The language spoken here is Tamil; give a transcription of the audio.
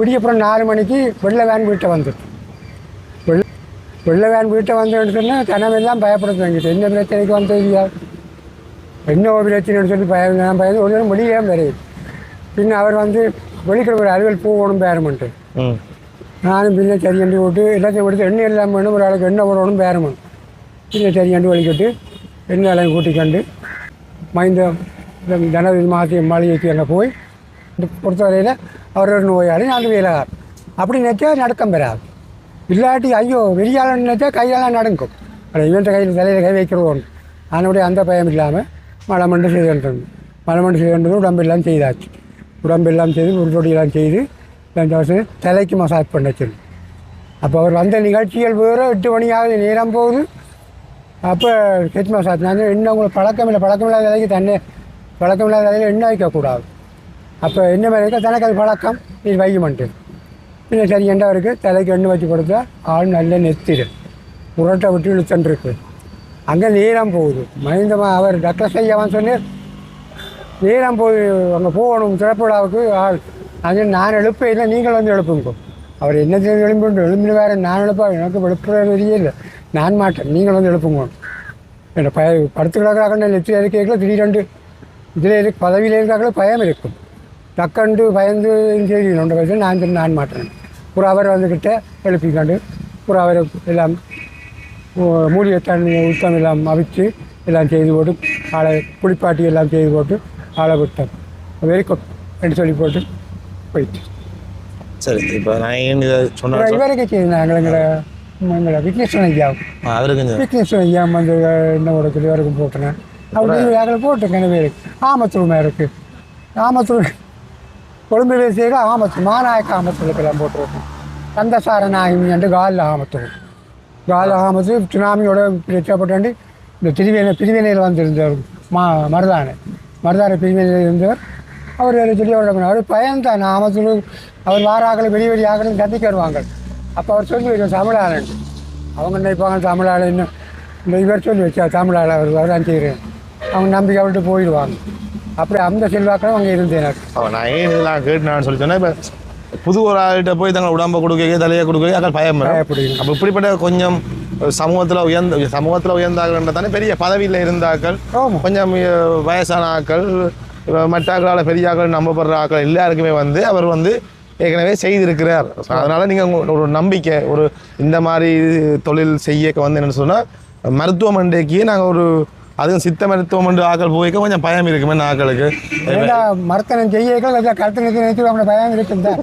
விடியப்புறம் நாலு மணிக்கு வெள்ளை வேன் வீட்டை வந்துட்டு வெள்ள வெள்ளை வேன் வீட்டை வந்துன்னு சொன்னால் கனவெல்லாம் பயப்படுத்த வேண்டிட்டு என்ன பிரச்சனைக்கு வந்தது யார் என்ன ஒரு பிரச்சனைன்னு சொல்லி பயம் நான் பயந்து ஒரு நேரம் வெளியே வரையுது பின்ன அவர் வந்து வெளிக்கிழமை ஒரு அலுவல் போகணும் பேரமெண்ட்டு ம். நானும் பின்ன சரியண்டி விட்டு எல்லாத்தையும் எடுத்து எண்ணெய் எல்லாம் வேணும் ஒரு ஆளுக்கு எண்ணெய் போடணும் பேரமன். பின்ன சரியண்டி வலிக்கிட்டு எண்ணெய் எல்லாம் கூட்டிக்கண்டு மைந்த ஜனவரி மாதம் மாளிகைக்கு அங்கே போய் பொறுத்தவரையில் அவர் ஒரு நோயாளி நான் வேலைகார் அப்படி நினைச்சா நடக்கம் பெறாது. இல்லாட்டி ஐயோ வெளியாளன் நினைச்சா கையெல்லாம் நடக்கும். ஆனால் இவன் கையில் தலையில் கை வைக்கிறோம் அதனுடைய அந்த பயம் இல்லாமல் மலமண்டு செய்து கொண்டிருந்தோம் மண்டு செய்து கொண்டது உடம்பெல்லாம் செய்தாச்சு. உடம்பெல்லாம் செய்து உருப்பொடியெல்லாம் செய்து ரெண்டு வருஷம் தலைக்கு மசாஜ் பண்ண சொல்லி அப்போ அவர் வந்த நிகழ்ச்சிகள் வேறு எட்டு மணி நேரம் போகுது. அப்போ ஹெட் மசாஜ் நான் இன்னும் உங்களுக்கு பழக்கம் இல்லை பழக்கம் இல்லாத வேலைக்கு தண்ணி பழக்கம் இல்லாத வேலையில் என்ன வைக்கக்கூடாது. அப்போ என்ன மாதிரி இருக்கோ தனக்கு அது பழக்கம். இது வைக்க மாட்டேன் பின்ன சரி அவருக்கு தலைக்கு எண்ணெய் வச்சு கொடுத்தா ஆள் நல்ல நெத்திடு புரோட்டா விட்டு இழுத்துருக்கு அங்கே நேரம் போகுது. மனிதமா அவர் டாக்டர் செய்யவான்னு சொன்னேன் நேரம் போய் அங்கே போகணும். சிறப்பு விழாவுக்கு ஆள். அது நான் எழுப்ப இல்லை நீங்கள் வந்து எழுப்புங்க. அவர் என்ன செய்து எழுப்பிட்டு எழுப்பின வேறு நான் எழுப்பா எனக்கு எழுப்புற தெரியல நான் மாட்டேன். நீங்கள் வந்து எழுப்புங்க. என்ன பய படுத்து கிடக்கிறாங்க. நெத்தி இருக்கைகளை திடீரெண்டு இதில் இருக்கு பதவியில் இருக்காங்களோ? பயம் இருக்கும். டக்கண்டு பயந்து சரி நொண்ட வயசு நான் சரி நான் மாட்டேன் ஒரு அவர் வந்துக்கிட்ட எழுப்பிக்காண்டு ஒரு அவர் எல்லாம் மூலிகை தண்ணி உத்தம் எல்லாம் அவிச்சு எல்லாம் செய்து போட்டு ஆளை குளிப்பாட்டி எல்லாம் செய்து போட்டு ஆளை விட்டோம் வெரி குட் என்று சொல்லி போட்டு போயிட்டு. சரி இப்போ நான் ஏன் இதை சொன்ன அப்புறம் இவருக்கு செய்தாங்க எங்களை எங்களை விக்னேஸ்வரன் ஐயா அவருக்கு விக்னேஸ்வரன் ஐயா வந்து என்ன ஒரு சொல்லி வரைக்கும் போட்டுனேன் அப்படி யாரை போட்டு கிணவேருக்கு ஆமத்தூர் மேருக்கு ஆமத்தூர் கொழும்புல செய்கிற ஆமத்தூர் மாநாயக்க ஆமத்தூருக்கெல்லாம் போட்டிருக்கும் கந்தசார நாயகி என்று காலில் ஆமத்தூர் காலில் ஆமத்து சுனாமியோட பிரச்சப்பட்டு இந்த திருவேணை பிரிவினையில் வந்திருந்தவர் மா மருதானை மருதானை பிரிவினையில் இருந்தவர். அவர் வேறு சொல்லி அவர் அவர் பயன்தான் ஆமத்தூர் அவர் வாராக்களை வெளி வெளி ஆக்களும் கத்திக்கு வருவாங்க. அப்போ அவர் சொல்லி வைக்கும் தமிழாளன். அவங்க நினைப்பாங்க தமிழாளன் இன்னும் இந்த இவர் சொல்லி வச்சா தமிழாளர் அவர் வரதான் அவங்க நம்பிக்கை விட்டு போயிடுவாங்க. அப்படி அந்த செல்வாக்களும் அங்கே இருந்தேனர். அவன் நான் ஏன் இதெல்லாம் கேட்டுனான்னு சொல்லி சொன்னேன். இப்போ புது ஒரு ஆள்கிட்ட போய் தங்களை உடம்ப கொடுக்க தலையை கொடுக்கவே அக்கள் பயம் அப்போ இப்படிப்பட்ட கொஞ்சம் சமூகத்தில் உயர்ந்த சமூகத்தில் உயர்ந்தார்கள் தானே பெரிய பதவியில் இருந்தாக்கள் கொஞ்சம் வயசான ஆக்கள் மற்ற ஆக்களால் பெரிய ஆக்கள் நம்பப்படுற ஆக்கள் எல்லாருக்குமே வந்து அவர் வந்து ஏற்கனவே செய்திருக்கிறார். அதனால் நீங்கள் ஒரு நம்பிக்கை ஒரு இந்த மாதிரி தொழில் செய்ய வந்து என்னென்னு சொன்னால் மருத்துவமனைக்கு நாங்கள் ஒரு அதுவும் சித்த மருத்துவமனை ஆக்கள் போய்க்க கொஞ்சம் பயம் இருக்குமே ஆக்களுக்கு மருத்துவம் செய்ய கருத்து நினைச்சு பயம் இருக்குதான்